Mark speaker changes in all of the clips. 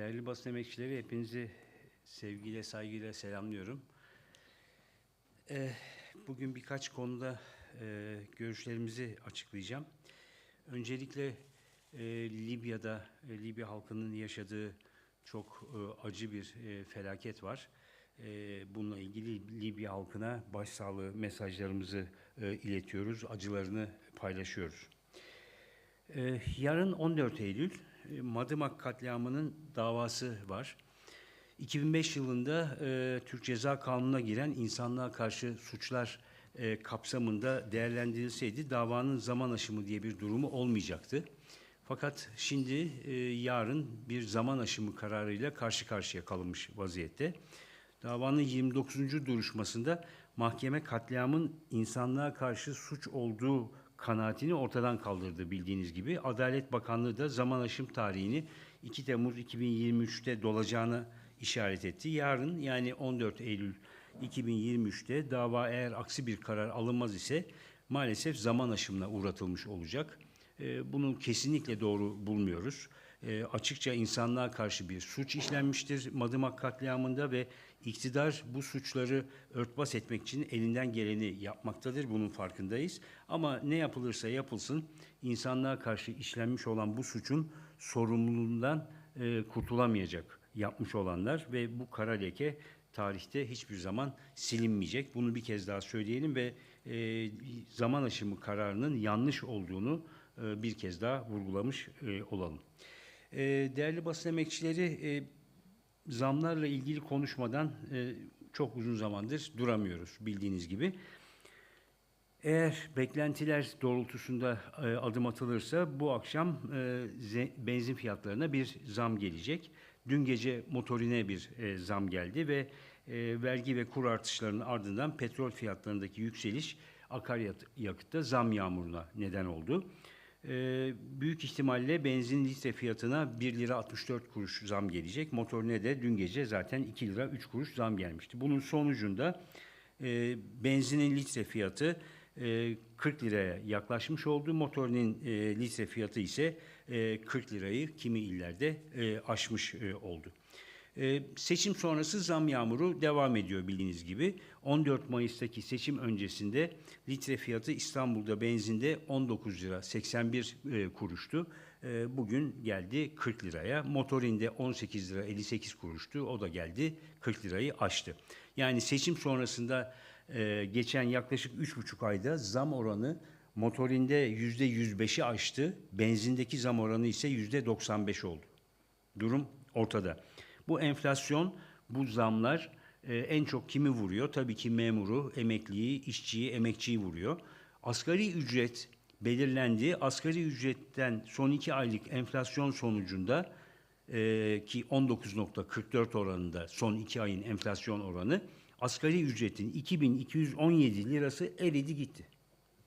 Speaker 1: Değerli basın emekçileri hepinizi sevgiyle, saygıyla selamlıyorum. Eh, Bugün birkaç konuda eh, görüşlerimizi açıklayacağım. Öncelikle eh, Libya'da, eh, Libya halkının yaşadığı çok eh, acı bir eh, felaket var. Eh, Bununla ilgili Libya halkına başsağlığı mesajlarımızı eh, iletiyoruz, acılarını paylaşıyoruz. Ee, Yarın 14 Eylül e, Madımak katliamının davası var. 2005 yılında e, Türk Ceza Kanunu'na giren insanlığa karşı suçlar e, kapsamında değerlendirilseydi davanın zaman aşımı diye bir durumu olmayacaktı. Fakat şimdi e, yarın bir zaman aşımı kararıyla karşı karşıya kalınmış vaziyette. Davanın 29. duruşmasında mahkeme katliamın insanlığa karşı suç olduğu kanaatini ortadan kaldırdı bildiğiniz gibi. Adalet Bakanlığı da zaman aşım tarihini 2 Temmuz 2023'te dolacağını işaret etti. Yarın yani 14 Eylül 2023'te dava eğer aksi bir karar alınmaz ise maalesef zaman aşımına uğratılmış olacak. Ee, Bunu kesinlikle doğru bulmuyoruz. Ee, Açıkça insanlığa karşı bir suç işlenmiştir Madımak katliamında ve iktidar bu suçları örtbas etmek için elinden geleni yapmaktadır. Bunun farkındayız. Ama ne yapılırsa yapılsın insanlığa karşı işlenmiş olan bu suçun sorumluluğundan e, kurtulamayacak yapmış olanlar ve bu kara leke tarihte hiçbir zaman silinmeyecek. Bunu bir kez daha söyleyelim ve e, zaman aşımı kararının yanlış olduğunu e, bir kez daha vurgulamış e, olalım. E, değerli basın emekçileri e, zamlarla ilgili konuşmadan e, çok uzun zamandır duramıyoruz bildiğiniz gibi. Eğer beklentiler doğrultusunda e, adım atılırsa bu akşam e, benzin fiyatlarına bir zam gelecek. Dün gece motorine bir e, zam geldi ve e, vergi ve kur artışlarının ardından petrol fiyatlarındaki yükseliş akaryakıtta zam yağmuruna neden oldu. E, büyük ihtimalle benzin litre fiyatına 1 lira 64 kuruş zam gelecek. Motorine de dün gece zaten 2 lira 3 kuruş zam gelmişti. Bunun sonucunda e, benzinin litre fiyatı e, 40 liraya yaklaşmış oldu. Motorinin e, litre fiyatı ise e, 40 lirayı kimi illerde e, aşmış e, oldu. E, seçim sonrası zam yağmuru devam ediyor bildiğiniz gibi. 14 Mayıs'taki seçim öncesinde litre fiyatı İstanbul'da benzinde 19 lira 81 e, kuruştu. E, bugün geldi 40 liraya. Motorinde 18 lira 58 kuruştu. O da geldi 40 lirayı aştı. Yani seçim sonrasında e, geçen yaklaşık 3,5 ayda zam oranı motorinde yüzde 105'i aştı. Benzindeki zam oranı ise yüzde 95 oldu. Durum ortada. Bu enflasyon, bu zamlar e, en çok kimi vuruyor? Tabii ki memuru, emekliyi, işçiyi, emekçiyi vuruyor. Asgari ücret belirlendi. Asgari ücretten son iki aylık enflasyon sonucunda e, ki 19.44 oranında son iki ayın enflasyon oranı asgari ücretin 2217 lirası eridi gitti.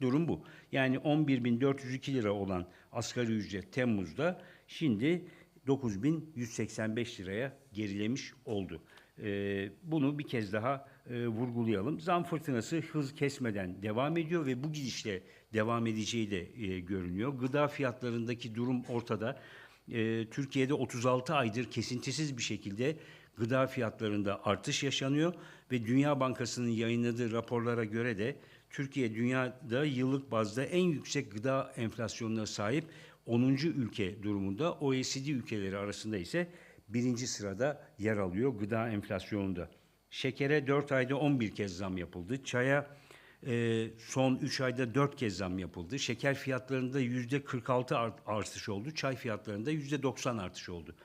Speaker 1: Durum bu. Yani 11.402 lira olan asgari ücret Temmuz'da şimdi 9.185 liraya gerilemiş oldu. Ee, bunu bir kez daha e, vurgulayalım. Zam fırtınası hız kesmeden devam ediyor ve bu gidişle devam edeceği de e, görünüyor. Gıda fiyatlarındaki durum ortada. E, Türkiye'de 36 aydır kesintisiz bir şekilde gıda fiyatlarında artış yaşanıyor ve Dünya Bankası'nın yayınladığı raporlara göre de Türkiye dünyada yıllık bazda en yüksek gıda enflasyonuna sahip 10. ülke durumunda. OECD ülkeleri arasında ise birinci sırada yer alıyor gıda enflasyonunda. Şekere 4 ayda 11 kez zam yapıldı. Çaya e, son 3 ayda 4 kez zam yapıldı. Şeker fiyatlarında %46 art- artış oldu. Çay fiyatlarında %90 artış oldu.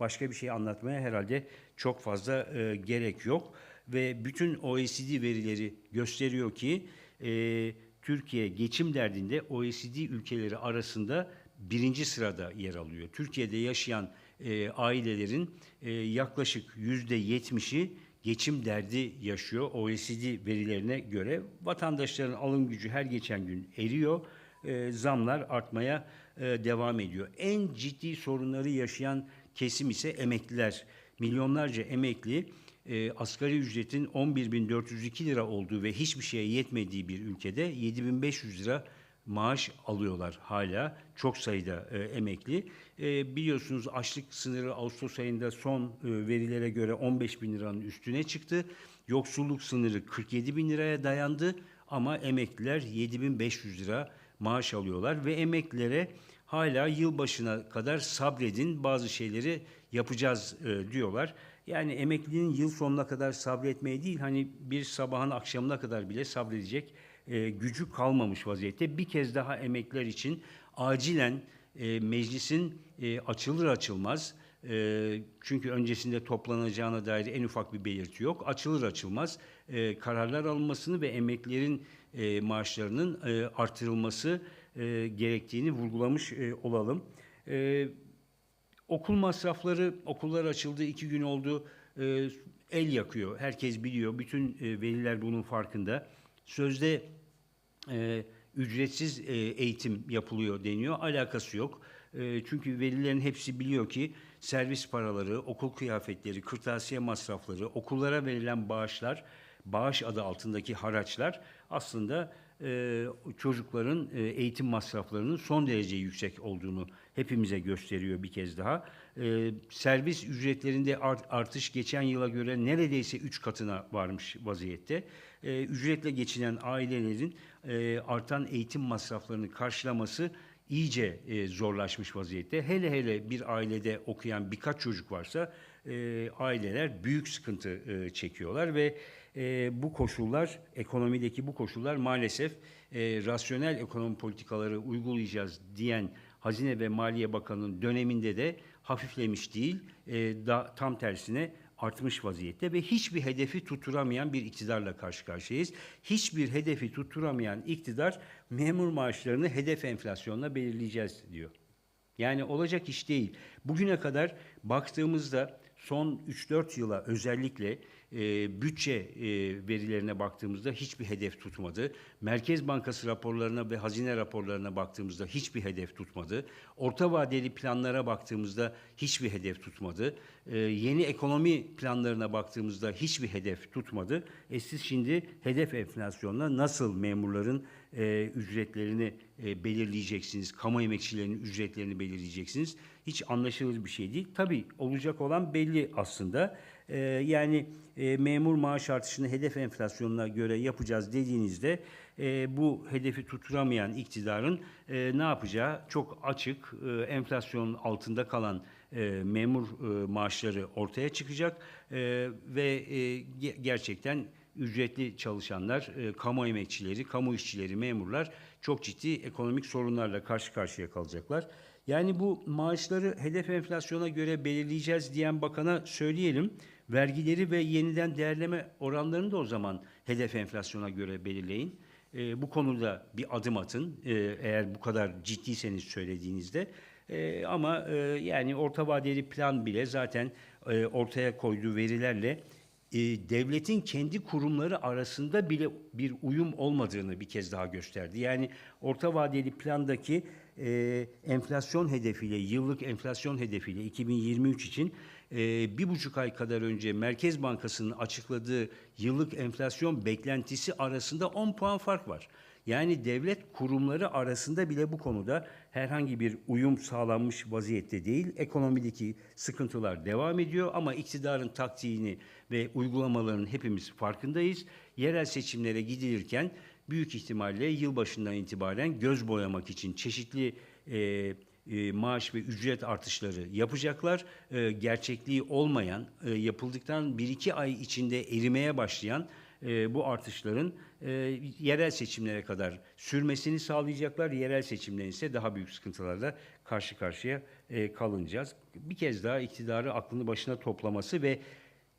Speaker 1: Başka bir şey anlatmaya herhalde çok fazla e, gerek yok. Ve bütün OECD verileri gösteriyor ki e, Türkiye geçim derdinde OECD ülkeleri arasında birinci sırada yer alıyor. Türkiye'de yaşayan e, ailelerin e, yaklaşık yüzde yetmişi geçim derdi yaşıyor OECD verilerine göre. Vatandaşların alım gücü her geçen gün eriyor. E, zamlar artmaya e, devam ediyor. En ciddi sorunları yaşayan kesim ise emekliler. Milyonlarca emekli e, asgari ücretin 11.402 lira olduğu ve hiçbir şeye yetmediği bir ülkede 7.500 lira maaş alıyorlar hala çok sayıda e, emekli E, biliyorsunuz açlık sınırı Ağustos ayında son e, verilere göre 15 bin liranın üstüne çıktı. Yoksulluk sınırı 47 bin liraya dayandı ama emekliler 7500 lira maaş alıyorlar ve emeklilere hala yılbaşına kadar sabredin bazı şeyleri yapacağız e, diyorlar. Yani emeklinin yıl sonuna kadar sabretmeye değil hani bir sabahın akşamına kadar bile sabredecek e, gücü kalmamış vaziyette. Bir kez daha emekliler için acilen e, meclisin e, açılır açılmaz e, çünkü öncesinde toplanacağına dair en ufak bir belirti yok. Açılır açılmaz e, kararlar alınmasını ve emeklilerin e, maaşlarının e, artırılması e, gerektiğini vurgulamış e, olalım. E, okul masrafları, okullar açıldı, iki gün oldu, e, el yakıyor. Herkes biliyor, bütün e, veliler bunun farkında. Sözde e, ücretsiz e, eğitim yapılıyor deniyor, alakası yok. E, çünkü velilerin hepsi biliyor ki servis paraları, okul kıyafetleri, kırtasiye masrafları, okullara verilen bağışlar, bağış adı altındaki haraçlar aslında e, çocukların e, eğitim masraflarının son derece yüksek olduğunu hepimize gösteriyor bir kez daha. E, servis ücretlerinde art, artış geçen yıla göre neredeyse üç katına varmış vaziyette. E, ücretle geçinen ailelerin e, artan eğitim masraflarını karşılaması iyice e, zorlaşmış vaziyette. Hele hele bir ailede okuyan birkaç çocuk varsa e, aileler büyük sıkıntı e, çekiyorlar ve e, bu koşullar, ekonomideki bu koşullar maalesef e, rasyonel ekonomi politikaları uygulayacağız diyen Hazine ve Maliye Bakanı'nın döneminde de hafiflemiş değil, e, da, tam tersine artmış vaziyette ve hiçbir hedefi tutturamayan bir iktidarla karşı karşıyayız. Hiçbir hedefi tutturamayan iktidar memur maaşlarını hedef enflasyonla belirleyeceğiz diyor. Yani olacak iş değil. Bugüne kadar baktığımızda son 3-4 yıla özellikle e, bütçe e, verilerine baktığımızda hiçbir hedef tutmadı. Merkez Bankası raporlarına ve hazine raporlarına baktığımızda hiçbir hedef tutmadı. Orta vadeli planlara baktığımızda hiçbir hedef tutmadı. E, yeni ekonomi planlarına baktığımızda hiçbir hedef tutmadı. E siz şimdi hedef enflasyonla nasıl memurların e, ücretlerini e, belirleyeceksiniz, kamu emekçilerinin ücretlerini belirleyeceksiniz? Hiç anlaşılır bir şey değil. Tabii olacak olan belli aslında. E, yani e, memur maaş artışını hedef enflasyonuna göre yapacağız dediğinizde e, bu hedefi tutturamayan iktidarın e, ne yapacağı çok açık. E, enflasyonun altında kalan memur maaşları ortaya çıkacak ve ge- gerçekten ücretli çalışanlar, kamu emekçileri, kamu işçileri, memurlar çok ciddi ekonomik sorunlarla karşı karşıya kalacaklar. Yani bu maaşları hedef enflasyona göre belirleyeceğiz diyen bakana söyleyelim. Vergileri ve yeniden değerleme oranlarını da o zaman hedef enflasyona göre belirleyin. E, bu konuda bir adım atın e, eğer bu kadar ciddiyseniz söylediğinizde. E, ama e, yani orta vadeli plan bile zaten e, ortaya koyduğu verilerle e, devletin kendi kurumları arasında bile bir uyum olmadığını bir kez daha gösterdi. Yani orta vadeli plandaki e, enflasyon hedefiyle, yıllık enflasyon hedefiyle 2023 için e, bir buçuk ay kadar önce Merkez Bankası'nın açıkladığı yıllık enflasyon beklentisi arasında 10 puan fark var. Yani devlet kurumları arasında bile bu konuda herhangi bir uyum sağlanmış vaziyette değil. Ekonomideki sıkıntılar devam ediyor ama iktidarın taktiğini ve uygulamalarının hepimiz farkındayız. Yerel seçimlere gidilirken büyük ihtimalle yılbaşından itibaren göz boyamak için çeşitli e, e, maaş ve ücret artışları yapacaklar. E, gerçekliği olmayan, e, yapıldıktan bir iki ay içinde erimeye başlayan bu artışların yerel seçimlere kadar sürmesini sağlayacaklar. Yerel seçimlerin ise daha büyük sıkıntılarla karşı karşıya kalınacağız. Bir kez daha iktidarı aklını başına toplaması ve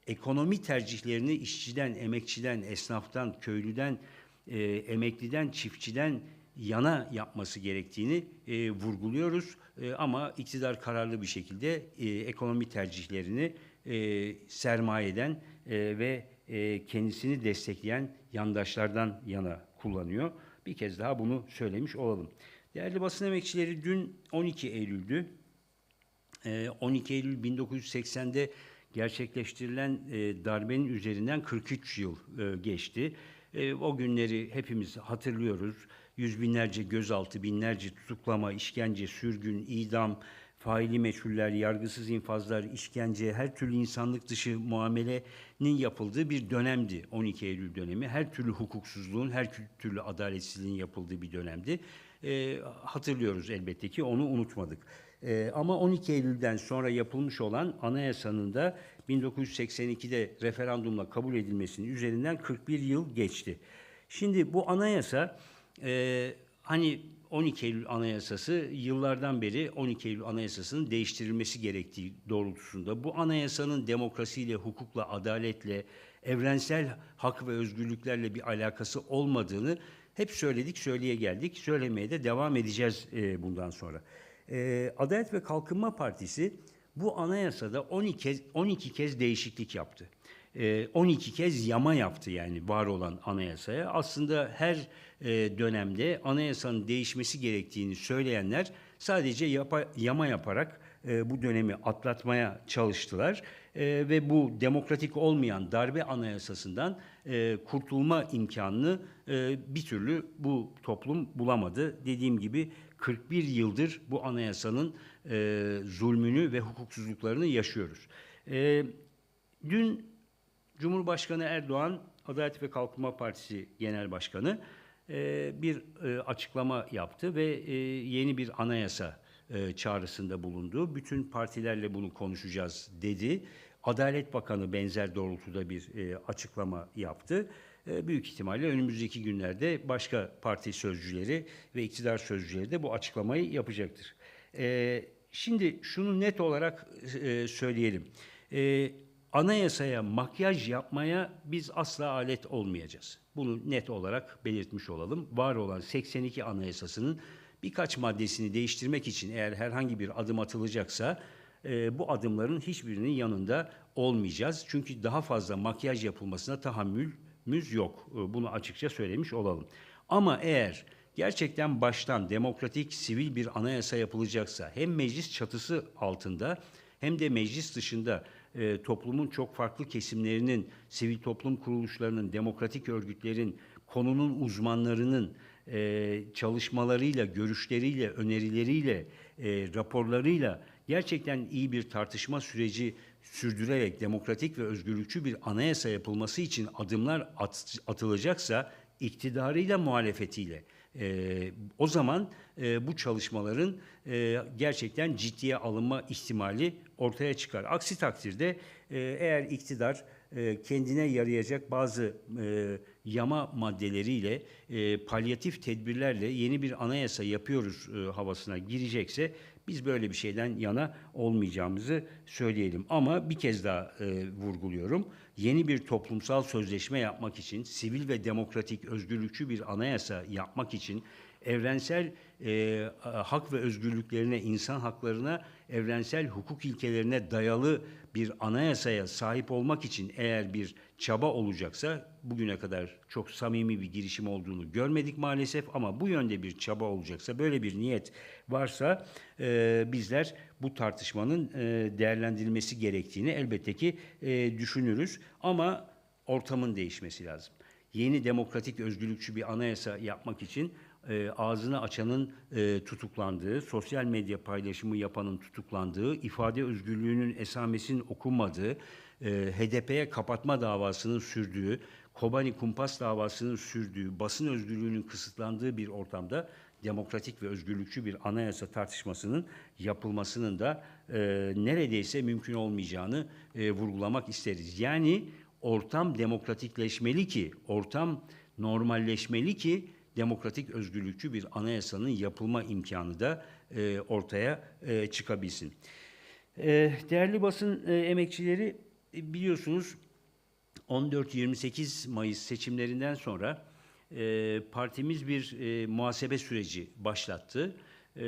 Speaker 1: ekonomi tercihlerini işçiden, emekçiden, esnaftan, köylüden, e, emekliden, çiftçiden yana yapması gerektiğini e, vurguluyoruz. E, ama iktidar kararlı bir şekilde e, ekonomi tercihlerini e, sermayeden e, ve e, kendisini destekleyen yandaşlardan yana kullanıyor. Bir kez daha bunu söylemiş olalım. Değerli basın emekçileri dün 12 Eylül'dü. E, 12 Eylül 1980'de gerçekleştirilen e, darbenin üzerinden 43 yıl e, geçti. E, o günleri hepimiz hatırlıyoruz. Yüz binlerce gözaltı, binlerce tutuklama, işkence, sürgün, idam, faili meçhuller, yargısız infazlar, işkence, her türlü insanlık dışı muamelenin yapıldığı bir dönemdi 12 Eylül dönemi. Her türlü hukuksuzluğun, her türlü adaletsizliğin yapıldığı bir dönemdi. E, hatırlıyoruz elbette ki onu unutmadık. E, ama 12 Eylül'den sonra yapılmış olan anayasanın da 1982'de referandumla kabul edilmesinin üzerinden 41 yıl geçti. Şimdi bu anayasa e, hani 12 Eylül Anayasası yıllardan beri 12 Eylül Anayasası'nın değiştirilmesi gerektiği doğrultusunda bu anayasanın demokrasiyle, hukukla, adaletle, evrensel hak ve özgürlüklerle bir alakası olmadığını hep söyledik, söyleye geldik. Söylemeye de devam edeceğiz e, bundan sonra. E, Adalet ve Kalkınma Partisi bu anayasada 12 kez, 12 kez değişiklik yaptı. 12 kez yama yaptı yani var olan anayasaya. Aslında her dönemde anayasanın değişmesi gerektiğini söyleyenler sadece yapa, yama yaparak bu dönemi atlatmaya çalıştılar. Ve bu demokratik olmayan darbe anayasasından kurtulma imkanını bir türlü bu toplum bulamadı. Dediğim gibi 41 yıldır bu anayasanın zulmünü ve hukuksuzluklarını yaşıyoruz. Dün Cumhurbaşkanı Erdoğan, Adalet ve Kalkınma Partisi Genel Başkanı e, bir e, açıklama yaptı ve e, yeni bir anayasa çağrısında bulundu. Bütün partilerle bunu konuşacağız dedi. Adalet Bakanı benzer doğrultuda bir açıklama yaptı. Büyük ihtimalle önümüzdeki günlerde başka parti sözcüleri ve iktidar sözcüleri de bu açıklamayı yapacaktır. Şimdi şunu net olarak söyleyelim. Anayasaya makyaj yapmaya biz asla alet olmayacağız. Bunu net olarak belirtmiş olalım. Var olan 82 anayasasının birkaç maddesini değiştirmek için eğer herhangi bir adım atılacaksa e, bu adımların hiçbirinin yanında olmayacağız. Çünkü daha fazla makyaj yapılmasına tahammülümüz yok. E, bunu açıkça söylemiş olalım. Ama eğer gerçekten baştan demokratik, sivil bir anayasa yapılacaksa hem meclis çatısı altında hem de meclis dışında e, toplumun çok farklı kesimlerinin, sivil toplum kuruluşlarının, demokratik örgütlerin, konunun uzmanlarının e, çalışmalarıyla, görüşleriyle, önerileriyle, e, raporlarıyla gerçekten iyi bir tartışma süreci sürdürerek demokratik ve özgürlükçü bir anayasa yapılması için adımlar at, atılacaksa iktidarıyla muhalefetiyle e, o zaman e, bu çalışmaların e, gerçekten ciddiye alınma ihtimali ortaya çıkar. Aksi takdirde e, eğer iktidar e, kendine yarayacak bazı e, yama maddeleriyle, e, palyatif tedbirlerle yeni bir anayasa yapıyoruz e, havasına girecekse biz böyle bir şeyden yana olmayacağımızı söyleyelim. Ama bir kez daha e, vurguluyorum. Yeni bir toplumsal sözleşme yapmak için, sivil ve demokratik özgürlükçü bir anayasa yapmak için evrensel e, hak ve özgürlüklerine, insan haklarına, evrensel hukuk ilkelerine dayalı bir anayasaya sahip olmak için eğer bir çaba olacaksa, bugüne kadar çok samimi bir girişim olduğunu görmedik maalesef ama bu yönde bir çaba olacaksa, böyle bir niyet varsa e, bizler bu tartışmanın e, değerlendirilmesi gerektiğini elbette ki e, düşünürüz. Ama ortamın değişmesi lazım. Yeni demokratik özgürlükçü bir anayasa yapmak için e, ağzını açanın e, tutuklandığı, sosyal medya paylaşımı yapanın tutuklandığı, ifade özgürlüğünün esamesinin okunmadığı, e, HDP'ye kapatma davasının sürdüğü, Kobani Kumpas davasının sürdüğü, basın özgürlüğünün kısıtlandığı bir ortamda demokratik ve özgürlükçü bir anayasa tartışmasının yapılmasının da e, neredeyse mümkün olmayacağını e, vurgulamak isteriz. Yani ortam demokratikleşmeli ki, ortam normalleşmeli ki demokratik özgürlükçü bir anayasanın yapılma imkanı da e, ortaya e, çıkabilsin. E, değerli basın e, emekçileri e, biliyorsunuz 14-28 Mayıs seçimlerinden sonra e, partimiz bir e, muhasebe süreci başlattı. E,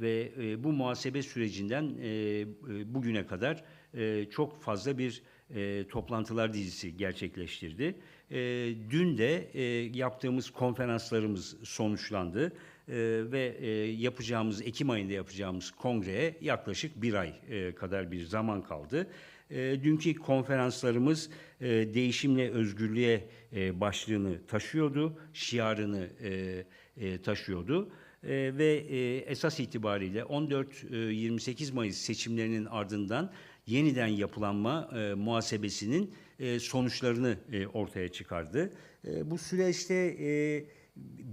Speaker 1: ve e, bu muhasebe sürecinden e, e, bugüne kadar e, çok fazla bir e, toplantılar dizisi gerçekleştirdi. E, dün de e, yaptığımız konferanslarımız sonuçlandı e, ve e, yapacağımız Ekim ayında yapacağımız kongreye yaklaşık bir ay e, kadar bir zaman kaldı. E, dünkü konferanslarımız e, değişimle özgürlüğe e, başlığını taşıyordu, şiarını e, e, taşıyordu. E, E, ve e, esas itibariyle 14-28 Mayıs seçimlerinin ardından yeniden yapılanma e, muhasebesinin e, sonuçlarını e, ortaya çıkardı. E, bu süreçte e,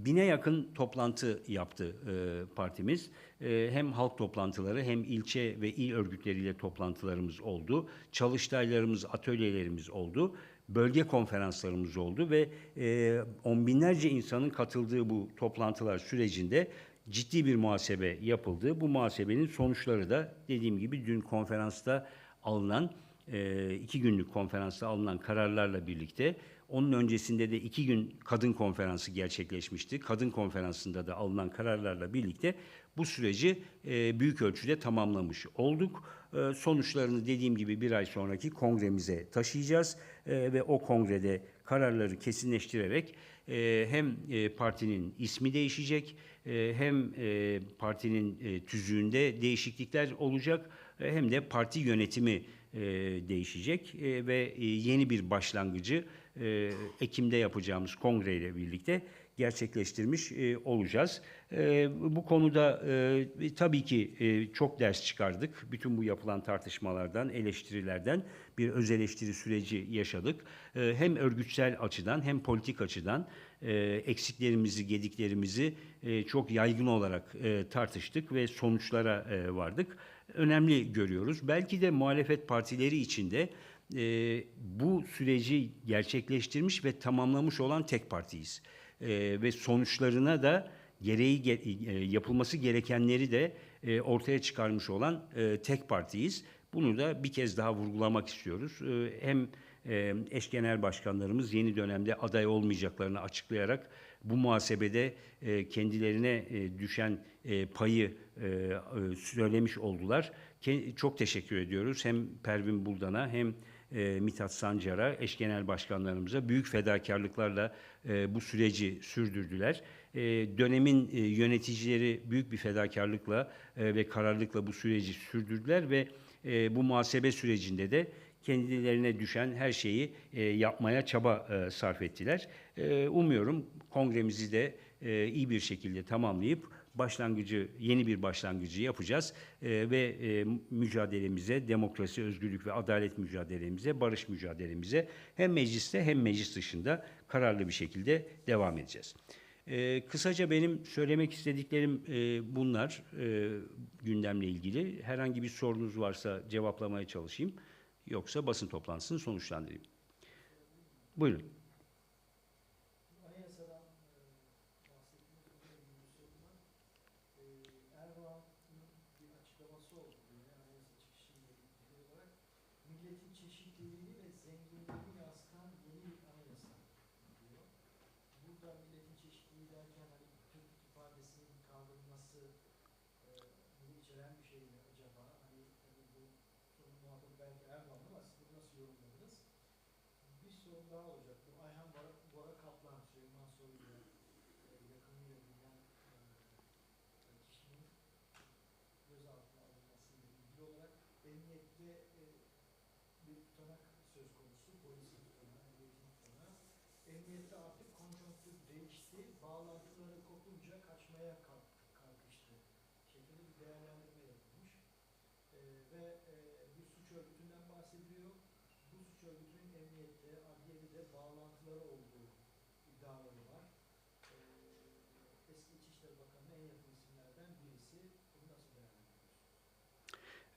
Speaker 1: bine yakın toplantı yaptı e, partimiz. E, hem halk toplantıları hem ilçe ve il örgütleriyle toplantılarımız oldu. Çalıştaylarımız, atölyelerimiz oldu. Bölge konferanslarımız oldu ve e, on binlerce insanın katıldığı bu toplantılar sürecinde ciddi bir muhasebe yapıldı. Bu muhasebenin sonuçları da dediğim gibi dün konferansta alınan e, iki günlük konferansta alınan kararlarla birlikte onun öncesinde de iki gün kadın konferansı gerçekleşmişti. Kadın konferansında da alınan kararlarla birlikte bu süreci e, büyük ölçüde tamamlamış olduk. E, sonuçlarını dediğim gibi bir ay sonraki kongremize taşıyacağız e, ve o kongrede kararları kesinleştirerek e, hem e, partinin ismi değişecek e, hem e, partinin tüzüğünde değişiklikler olacak hem de parti yönetimi değişecek. Ve yeni bir başlangıcı Ekim'de yapacağımız kongreyle birlikte gerçekleştirmiş e, olacağız. E, bu konuda e, tabii ki e, çok ders çıkardık. Bütün bu yapılan tartışmalardan, eleştirilerden bir öz eleştiri süreci yaşadık. E, hem örgütsel açıdan hem politik açıdan e, eksiklerimizi, gediklerimizi e, çok yaygın olarak e, tartıştık ve sonuçlara e, vardık. Önemli görüyoruz. Belki de muhalefet partileri içinde e, bu süreci gerçekleştirmiş ve tamamlamış olan tek partiyiz. E, ve sonuçlarına da gereği ge- e, yapılması gerekenleri de e, ortaya çıkarmış olan e, tek partiyiz. Bunu da bir kez daha vurgulamak istiyoruz. E, hem e, eş genel başkanlarımız yeni dönemde aday olmayacaklarını açıklayarak bu muhasebede e, kendilerine e, düşen e, payı e, e, söylemiş oldular. Çok teşekkür ediyoruz hem Pervin Buldan'a hem e, Mithat Sancar'a, eş genel başkanlarımıza büyük fedakarlıklarla e, bu süreci sürdürdüler. E, dönemin e, yöneticileri büyük bir fedakarlıkla e, ve kararlılıkla bu süreci sürdürdüler ve e, bu muhasebe sürecinde de kendilerine düşen her şeyi e, yapmaya çaba e, sarf ettiler. E, umuyorum kongremizi de e, iyi bir şekilde tamamlayıp başlangıcı yeni bir başlangıcı yapacağız E, ve e, mücadelemize demokrasi, özgürlük ve adalet mücadelemize, barış mücadelemize hem mecliste hem meclis dışında kararlı bir şekilde devam edeceğiz. E, kısaca benim söylemek istediklerim e, bunlar e, gündemle ilgili. Herhangi bir sorunuz varsa cevaplamaya çalışayım. Yoksa basın toplantısını sonuçlandırayım. Buyurun.
Speaker 2: Anayasadan e, bahsettiğiniz burada ilgili bir soru var. E, Erdoğan'ın bir açıklaması oldu yine anayasa çıkışıyla ilgili olarak. Milletin çeşitliliğini ve zenginliğini yansıtan yeni bir anayasa diyor. Burada milletin çeşitliliği derken hani Türk ifadesinin kaldırılması e, bunu içeren bir şey mi acaba? Hani tabii bu sorunun muhatabı belki Erdoğan ama siz bunu nasıl yorumladınız? Bir sorun daha olacak. Bu Ayhan Bora, Bora Kaplan, Süleyman Soylu'ya e, yakınıyla bilinen e, kişinin gözaltına alınmasıyla ilgili olarak emniyette e, bir tutanak söz konusu. Polisin tutanağı, emniyetin tutanağı. Emniyette artık konjonktür değişti. Bağlantıları kopunca kaçmaya kalk, kalkıştı. Şeklinde bir değerlendirme yapılmış. E, ve e, bir suç örgütünden bahsediliyor bu suç örgütünün emniyette, adliyede de bağlantıları olduğu iddiaları var. Ee, eski İçişleri Bakanı'na en yakın isimlerden birisi. Bunu nasıl?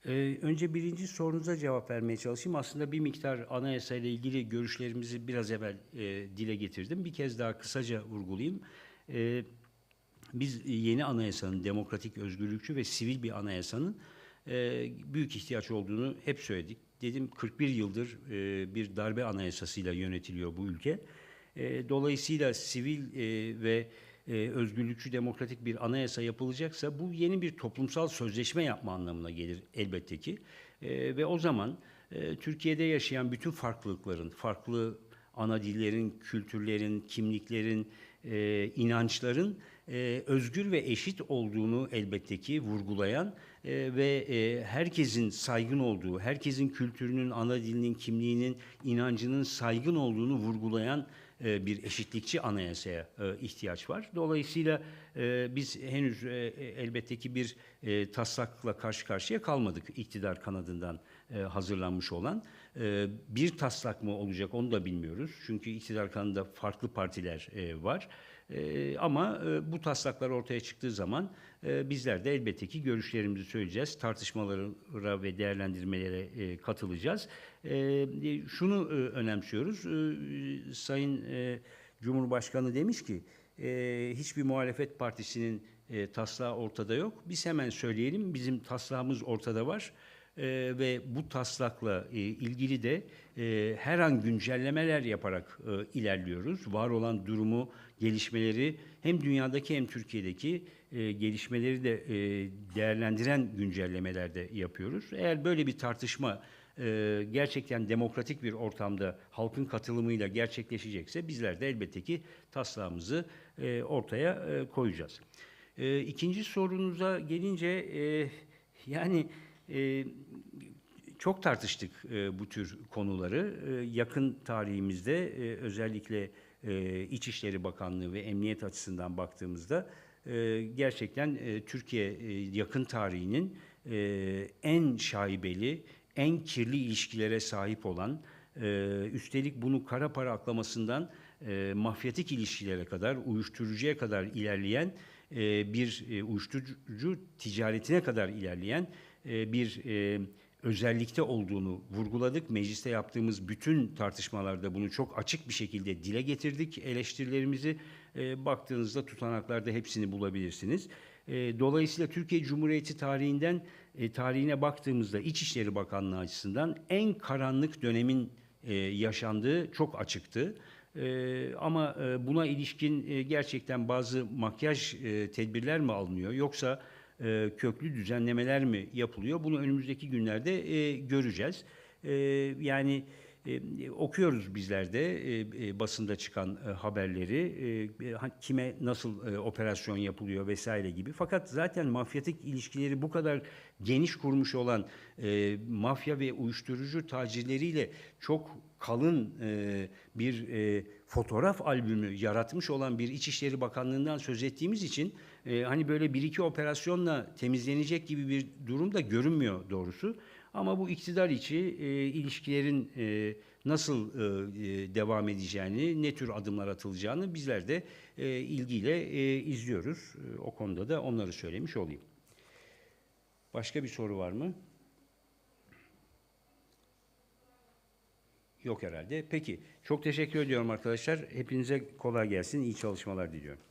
Speaker 1: Ee, önce birinci sorunuza cevap vermeye çalışayım. Aslında bir miktar anayasa ile ilgili görüşlerimizi biraz evvel e, dile getirdim. Bir kez daha kısaca vurgulayayım. Ee, biz yeni anayasanın, demokratik, özgürlükçü ve sivil bir anayasanın e, büyük ihtiyaç olduğunu hep söyledik. Dedim 41 yıldır e, bir darbe anayasasıyla yönetiliyor bu ülke. E, dolayısıyla sivil ve e, özgürlükçü demokratik bir anayasa yapılacaksa bu yeni bir toplumsal sözleşme yapma anlamına gelir elbette ki. Ve o zaman Türkiye'de yaşayan bütün farklılıkların, farklı ana dillerin, kültürlerin, kimliklerin, e, inançların e, özgür ve eşit olduğunu elbette ki vurgulayan e, ve e, herkesin saygın olduğu, herkesin kültürünün, ana dilinin, kimliğinin, inancının saygın olduğunu vurgulayan e, bir eşitlikçi anayasaya e, ihtiyaç var. Dolayısıyla e, biz henüz e, e, elbette ki bir e, taslakla karşı karşıya kalmadık iktidar kanadından e, hazırlanmış olan. E, bir taslak mı olacak onu da bilmiyoruz. Çünkü iktidar kanadında farklı partiler e, var. E, ama e, bu taslaklar ortaya çıktığı zaman e, bizler de elbette ki görüşlerimizi söyleyeceğiz. Tartışmalara ve değerlendirmelere katılacağız. E, e, şunu önemsiyoruz. Sayın Cumhurbaşkanı demiş ki hiçbir muhalefet partisinin taslağı ortada yok. Biz hemen söyleyelim bizim taslağımız ortada var. E, ve bu taslakla e, ilgili de e, her an güncellemeler yaparak e, ilerliyoruz. Var olan durumu, gelişmeleri hem dünyadaki hem Türkiye'deki e, gelişmeleri de e, değerlendiren güncellemeler de yapıyoruz. Eğer böyle bir tartışma e, gerçekten demokratik bir ortamda halkın katılımıyla gerçekleşecekse bizler de elbette ki taslağımızı e, ortaya e, koyacağız. E, ikinci sorunuza gelince e, yani e, çok tartıştık e, bu tür konuları. E, yakın tarihimizde e, özellikle e, İçişleri Bakanlığı ve Emniyet açısından baktığımızda e, gerçekten e, Türkiye e, yakın tarihinin e, en şaibeli, en kirli ilişkilere sahip olan, e, üstelik bunu kara para aklamasından e, mafyatik ilişkilere kadar, uyuşturucuya kadar ilerleyen e, bir e, uyuşturucu ticaretine kadar ilerleyen bir e, özellikte olduğunu vurguladık. Mecliste yaptığımız bütün tartışmalarda bunu çok açık bir şekilde dile getirdik. Eleştirilerimizi e, baktığınızda tutanaklarda hepsini bulabilirsiniz. E, dolayısıyla Türkiye Cumhuriyeti tarihinden e, tarihine baktığımızda İçişleri Bakanlığı açısından en karanlık dönemin e, yaşandığı çok açıktı. E, ama e, buna ilişkin e, gerçekten bazı makyaj e, tedbirler mi alınıyor yoksa e, köklü düzenlemeler mi yapılıyor? Bunu önümüzdeki günlerde e, göreceğiz. E, yani okuyoruz bizler de basında çıkan haberleri, ha- kime nasıl operasyon yapılıyor vesaire gibi. Fakat zaten mafyatik ilişkileri bu kadar geniş kurmuş olan mafya ve uyuşturucu tacirleriyle çok kalın bir fotoğraf albümü yaratmış olan bir İçişleri Bakanlığı'ndan söz ettiğimiz için e, hani böyle bir iki operasyonla temizlenecek gibi bir durum da görünmüyor doğrusu. Ama bu iktidar içi e, ilişkilerin e, nasıl e, e, devam edeceğini, ne tür adımlar atılacağını bizler de e, ilgiyle e, izliyoruz. E, o konuda da onları söylemiş olayım. Başka bir soru var mı? Yok herhalde. Peki. Çok teşekkür ediyorum arkadaşlar. Hepinize kolay gelsin. İyi çalışmalar diliyorum.